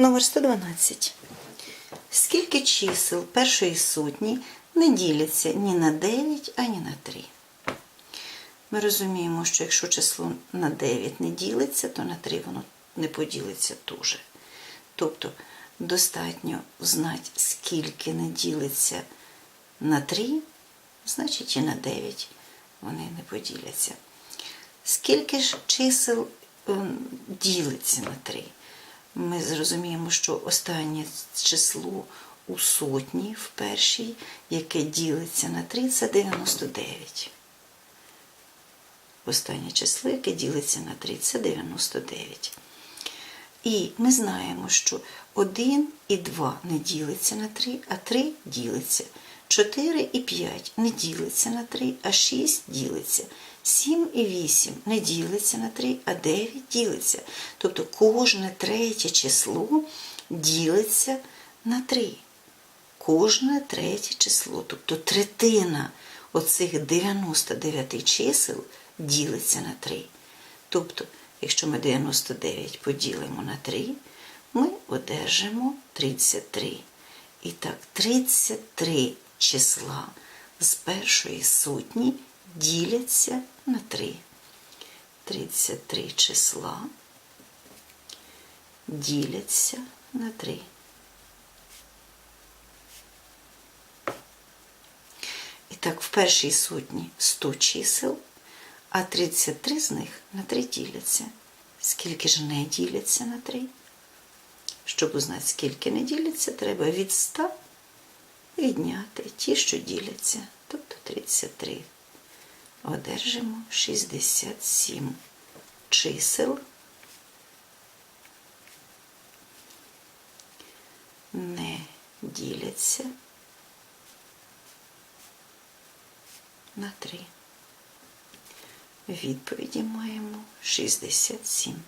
Номер 112. Скільки чисел першої сотні не діляться ні на 9, ані на 3? Ми розуміємо, що якщо число на 9 не ділиться, то на 3 воно не поділиться теж. Тобто достатньо знати, скільки не ділиться на 3, значить і на 9 вони не поділяться. Скільки ж чисел ем, ділиться на 3? Ми зрозуміємо, що останнє число у сотні в першій, яке ділиться на 3, це 99. Останнє число, яке ділиться на 3, це 99. І ми знаємо, що 1 і 2 не ділиться на 3, а 3 ділиться. 4 і 5 не ділиться на 3, а 6 ділиться. 7 і 8 не ділиться на 3, а 9 ділиться. Тобто кожне третє число ділиться на 3. Кожне третє число, тобто третина оцих 99 чисел ділиться на 3. Тобто, якщо ми 99 поділимо на 3, ми одержимо 33. І так, 33 числа з першої сотні діляться на 3. 33 числа діляться на 3. І так, в першій сотні 100 чисел, а 33 з них на 3 діляться. Скільки ж не діляться на 3? Щоб узнати, скільки не діляться, треба від 100 відняти ті, що діляться, тобто 33. Одержимо 67 чисел. Не діляться на 3. Відповіді маємо 67.